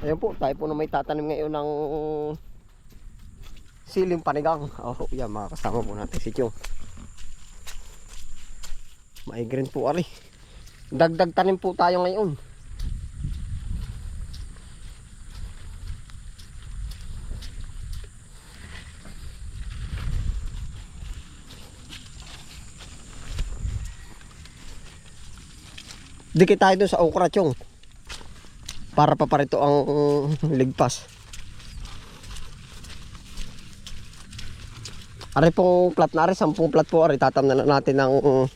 Ayun po, tayo po na may tatanim ngayon ng siling panigang. Oh, yan, mga kasama po natin si Chong. Migraine po, ari. Dagdag tanim po tayo ngayon. Dikit tayo dun sa okra, Chong. Para pa parito ang ligpas. Ari pong plat na ari, sampung plat po ari, tatamnan na natin ng mm,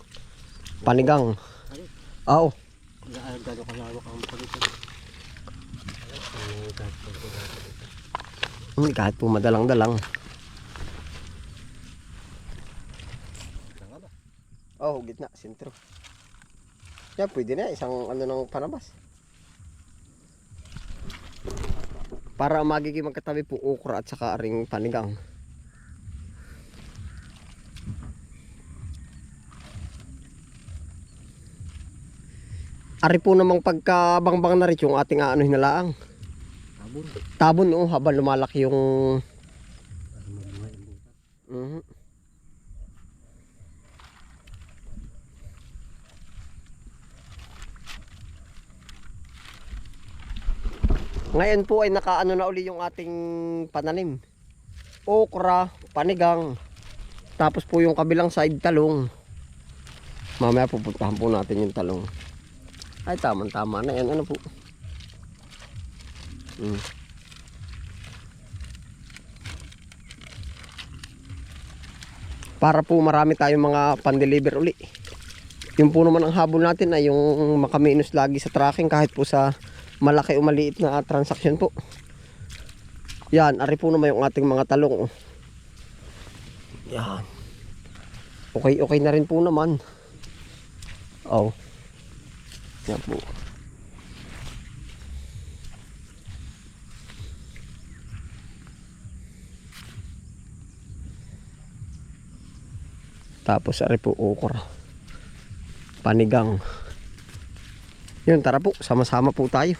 panigang. Oo. Ang pagkita. Hindi kahit po madalang-dalang. Oh, gitna, sentro. Yan, pwede na. Isang ano ng panabas. Para magiging magkatabi po okra at saka aring panigang. Ari po namang pagkabangbang na rin yung ating ano hinalaang. Abon. Tabon oh, habang lumalaki yung Para mabuhay ang buta. Mhm. Ngayon po ay nakaano na uli yung ating pananim. Okra, panigang. Tapos po yung kabilang side talong. Mamaya pupuntahan po natin yung talong. Ay tama tama na yan. Ano po? Mm. para po marami tayong mga pan-deliver uli. Yung po naman ang habol natin ay yung makaminos lagi sa tracking kahit po sa malaki o maliit na transaction po. Yan, ari po naman yung ating mga talong. oh. Yan. Okay, okay na rin po naman. Oh. Yan po. Tapos ari po okra. Panigang. Yun, tara po. Sama-sama po tayo.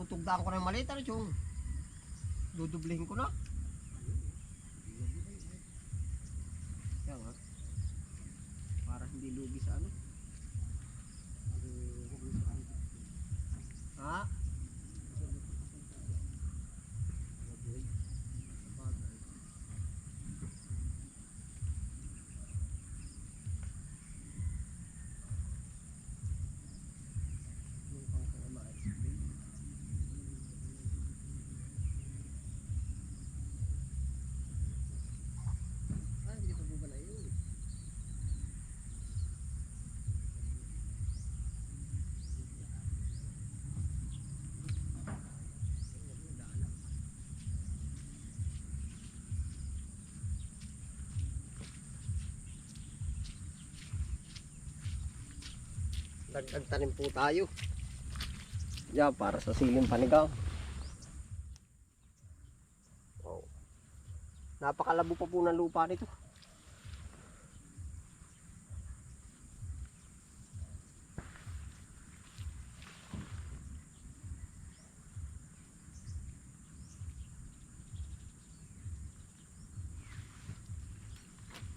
Tutugdaan ko na yung maliit, ano chong? Dudublihin ko na. Yan ha. Para hindi lugi sa ano. Ha? Ay, hindi ko po na yun. Dagdag tanim po tayo. Yan, para sa siling panigaw. Oh. Napakalabo pa po ng lupa nito.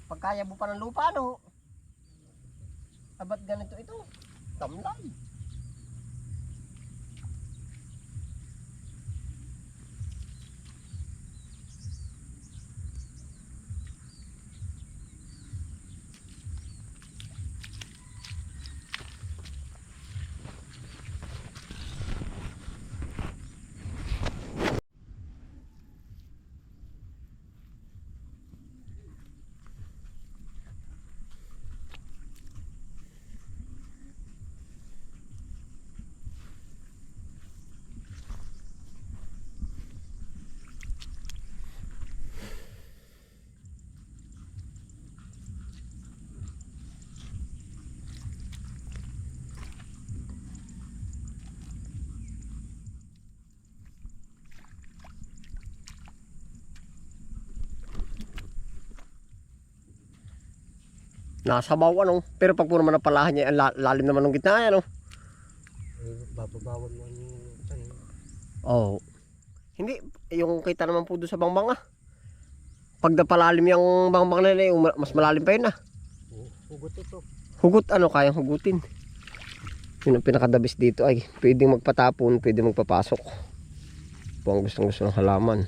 Pagkaya mo pa ng lupa, no? Abat ganito ito? 怎么了 Nasa baw ano. Pero pag po naman napalahan niya, lalim naman ng gitna ano. Eh, bababawan mo yung tanim. Oo. Oh. Hindi, yung kita naman po doon sa bangbang ah. Pag napalalim yung bangbang na yun, ma- mas malalim pa yun ah. Oh, hugot ito. Hugot ano, kayang hugutin. Yun ang pinakadabis dito ay pwedeng magpatapon, pwedeng magpapasok. Po ang gustong gusto ng halaman.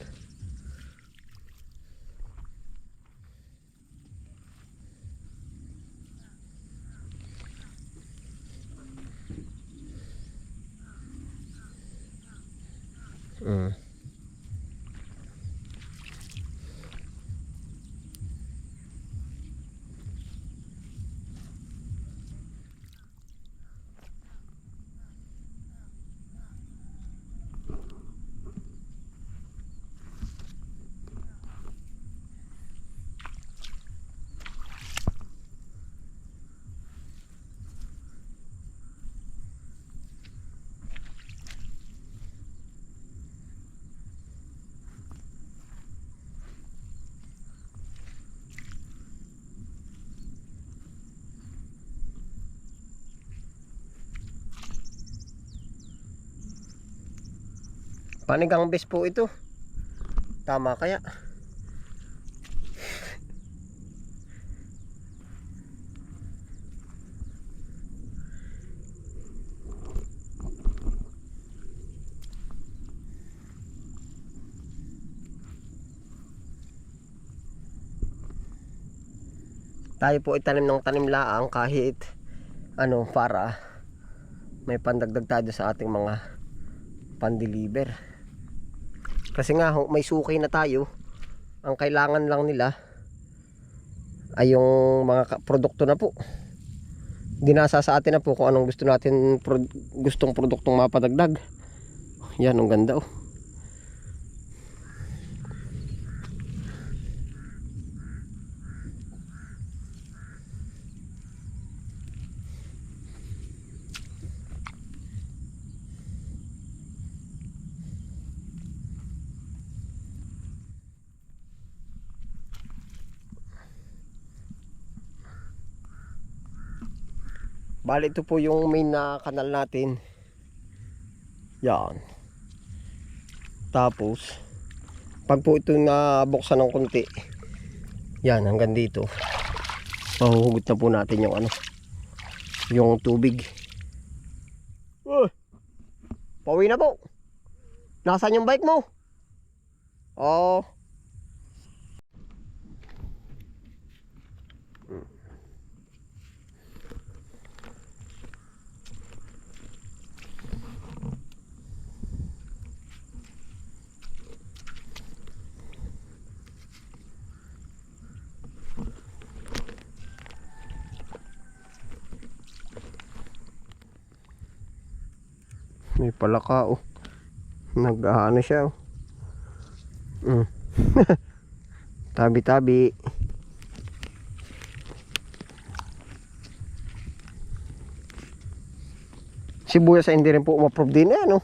Panigang bes po ito. Tama kaya? Tayo po itanim ng tanim laang kahit ano para may pandagdag tayo sa ating mga pandeliver. Kasi nga may suki na tayo. Ang kailangan lang nila ay yung mga produkto na po. Dinasa sa atin na po kung anong gusto natin pro- gustong produktong mapadagdag. Yan, ang ganda oh. Bali ito po yung main na kanal natin. Yan. Tapos, pag po ito nabuksan ng konti, yan hanggang dito. Mahuhugot na po natin yung ano, yung tubig. Uh, pauwi na po. Nasaan yung bike mo? Oh. May palaka oh. Nag-ano siya oh. Mm. Tabi-tabi. Sibuyas ay hindi rin po ma-approve din eh, no?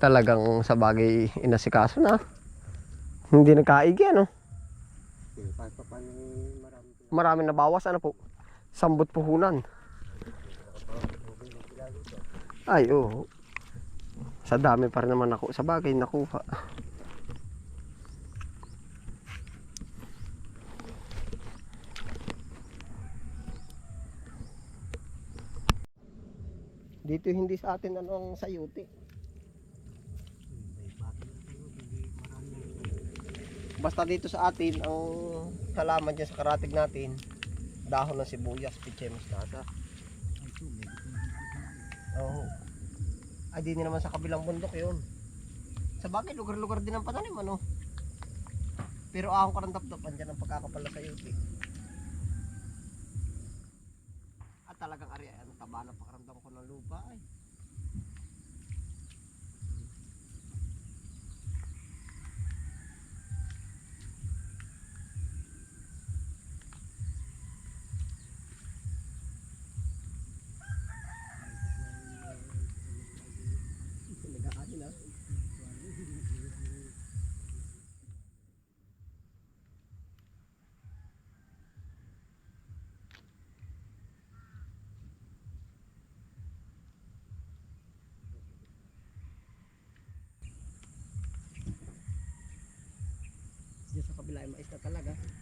Talagang sa bagay inasikaso na. Hindi nagkaigi, ano? Marami na bawas, ano po? Sambot puhunan. Ay, oo. Sa dami pa rin naman ako. Sa bagay, nakuha. Dito hindi sa atin ano ang sayuti. Basta dito sa atin, ang halaman dyan sa karatig natin, dahon ng sibuyas, pichemus nata. Oo. Ay, di naman sa kabilang bundok yun. Sa bagay, lugar-lugar din ang pananim, ano? Pero ahong karandap-dapan dyan ang pagkakapala sa yuti. At talagang ari, ano, taba na pakaramdam ko ng lupa, ay. Nag-aani mais na talaga.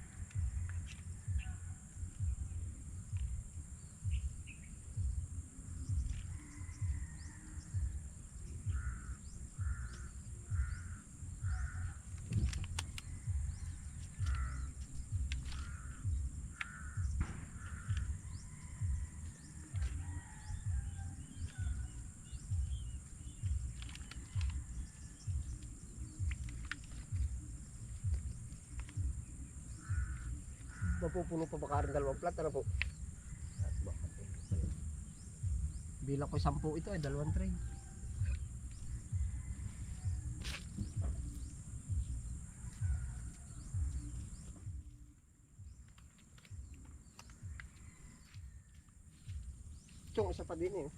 Mapupuno pa baka rin dalawang plat, ano po? Bilang ko sampu ito ay dalawang tray. Yung isa pa din eh.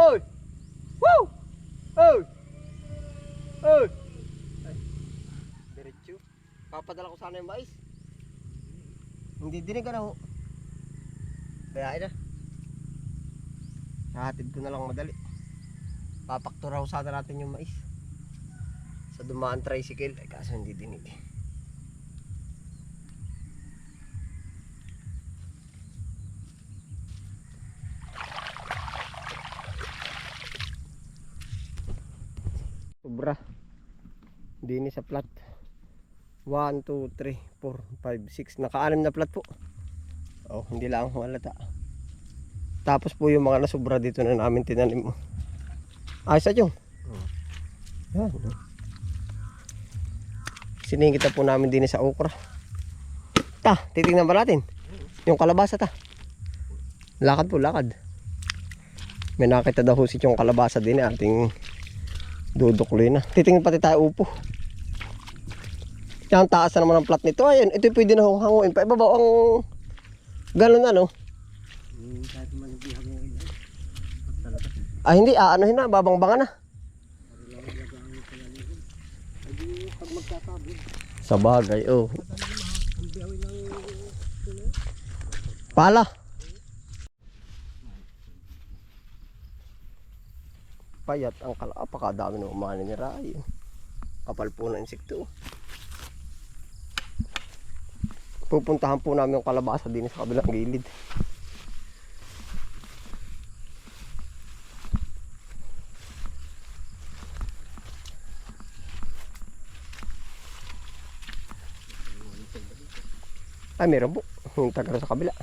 Oy! Woo! Oy! Oy! Diretso. Papadala ko sana yung mais. Hindi dinig ka na ho. Bayain na. Nahatid ko na lang madali. Papaktura ko sana natin yung mais. Sa dumaan tricycle. Ay kaso hindi dinig. Sobra. Dini sa plat. 1, 2, 3, 4, 5, 6. Naka-anim na plat po. Oh, hindi lang halata. Tapos po yung mga nasobra dito na namin tinanim. Ayos na yung. Yan. Siningita po namin din sa okra. Ta, titingnan ba natin? Yung kalabasa ta. Lakad po, lakad. May nakita daw si yung kalabasa din ating dudukloy na. Titingin pati tayo upo. Yan, taas na naman ang plat nito. Ayun, ito pwede na hanguin. Paibabaw ang ganun ano. Ah, hindi. Ah, ano na. Babangbangan na. Sa bagay, oh. Pala. Payat ang kala. Apakadami ng umani ni Ray. Kapal po na insekto. Pupuntahan po namin yung kalabasa din sa kabilang gilid. Ay, meron po. Yung taga sa kabila.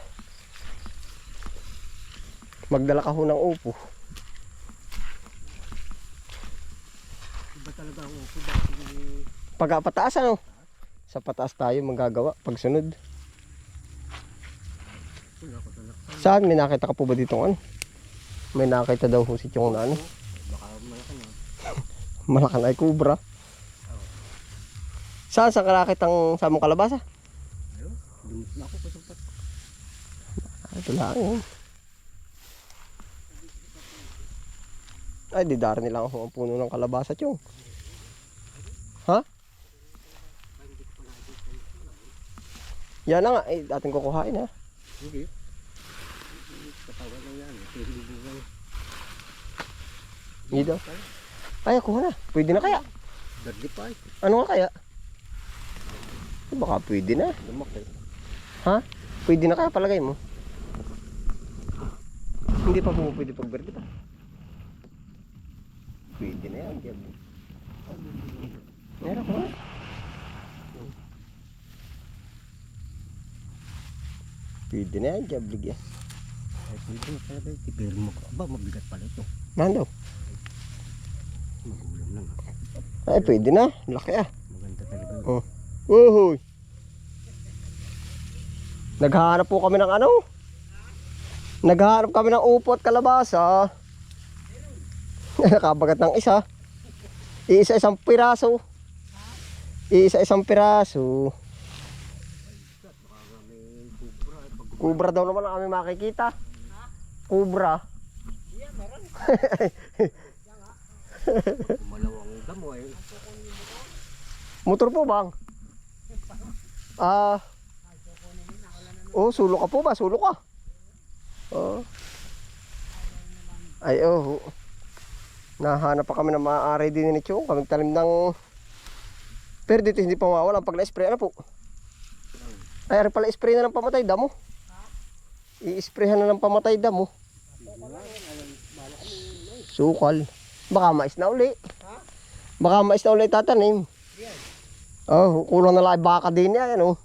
Magdala ka ho ng upo. Iba talaga ang upo dahil Pag pataas ano? Sa pataas tayo magagawa pag sunod. wala ko talaga. Saan? May nakita ka po ba dito ano? May nakita daw ho si Chong na ano? Baka malaki na. Malakan ay kubra. Saan? Saan ka nakita ang samong kalabasa? Ayun. Dumit na ako kasumpat. Ito lang yun. Ay, di dari nila ako ang puno ng kalabasa, Chong. Ha? Yan na nga, eh, dating kukuhain ha. Hindi. Katawan lang yan. Daw. Ay, kuha na. Pwede na kaya? Dagdi pa ay. Ano nga kaya? Eh, Baka pwede na. Lumaki. Ha? Pwede na kaya palagay mo? Hindi pa po pwede pag verde pa. Pwede na yan. Meron ko na. Pwede na yan. Diyan, bigyan. Ay, pwede na talaga. Pero mo ba, mabigat pala ito. Mando. Magulang lang. Ay, pwede na. Laki ah. Maganda talaga. Oh. Uhoy. Naghahanap po kami ng ano? Naghahanap kami ng upo at kalabasa. Nakabagat ng isa. Iisa isang piraso. Iisa isang piraso. Kubra daw naman ang aming makikita. Kubra. Malawang damo ay. Motor po bang? Ah, Oh, sulo ka po ba? Sulo ka. Oh. Ay, oh. Nahanap pa kami ng maaari din ni Chong. Kaming talim ng... Pero dito hindi pa mawala pag na-spray. Ano po? Ay, pala spray na ng pamatay damo. I-sprayhan na ng pamatay damo. Sukal. Baka mais na uli. Baka mais na uli tatanim. Oh, kulang na lang baka din yan, ano.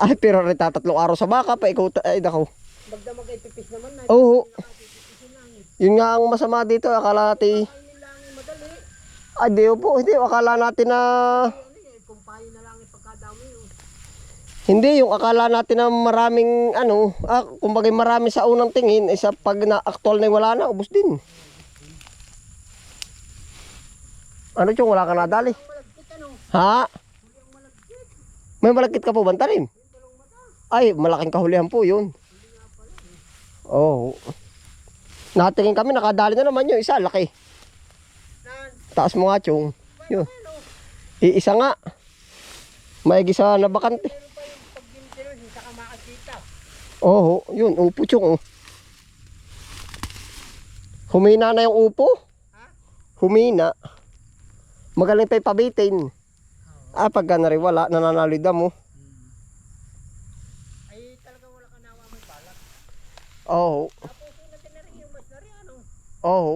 Ay, pero rin tatatlong araw sa baka pa, ikaw, ay, dako. magdamag ay pipis naman na. Oo. Yun nga ang masama dito, akala natin, ay, di po, hindi, akala natin na, Ano eh, kumpahin na lang ipagkadami. Oh. Hindi, yung akala natin na maraming, ano, ah, kumbaga marami sa unang tingin, isa pag na actual na wala na, ubos din. Ano chong, wala ka nadali? Ha? May malakit ka po bantanim? Ay, malaking kahulihan po yun. Oh. Natingin kami, nakadali na naman yung isa, laki. Taas mo nga, chong. Yun. Iisa nga. May isa na bakante. meron pa yung pag ginitiro, hindi ka makakita. Oo, yun, upo, chong. oh. Humina na yung upo. Ha? Humina. Magaling pa ipabitin. Ah, pagka na rin wala, nananaloy mo. Ay, talaga wala ka nawa may balak. Oo. Tapos natin na rin yung mas na rin, ano? Oo.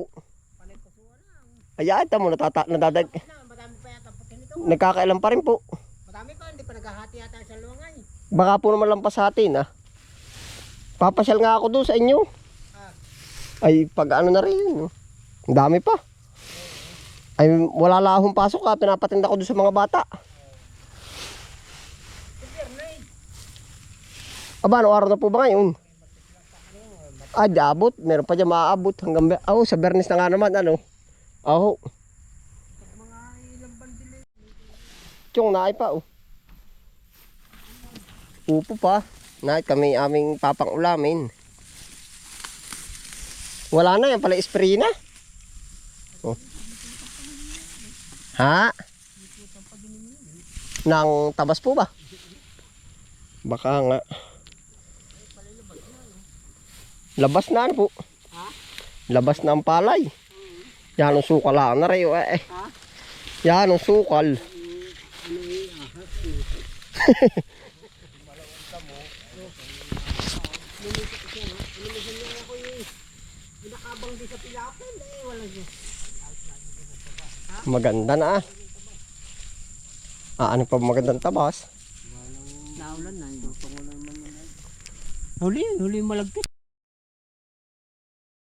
Panay pusuan na. Ayan, tamo, natata, nadadag. Na, madami pa yata putin ito. Nagkakailan pa rin po. Madami pa, hindi pa naghahati yata sa luwangay. Baka po naman lampas sa atin, ah. Papasyal nga ako doon sa inyo. Ay, pag ano na rin. Ang dami pa. Ay, wala lahong pasok ka. Pinapatinda ko doon sa mga bata. Aba, ano araw na po ba ngayon? Ah, di abot. Meron pa dyan maaabot. Hanggang, oh, sa Bernis na nga naman, ano. Oh. Tiyong naay pa, oh. Upo pa. Naay kami aming papang ulamin. Wala na yan pala spray na. Oh. Ha? Nang tabas po ba? Baka nga. Labas na ano po. Ha? Labas na ang palay. Yan ang sukal na rin. Eh. Ha? Yan ang sukal. Ano eh, ahas eh. Lumisan niya ako eh. Binakabang di sa pilapin eh. Wala siya. Maganda na ah. Ah, ano pa magandang tabas? Naulan na. Huli, huli malagkit.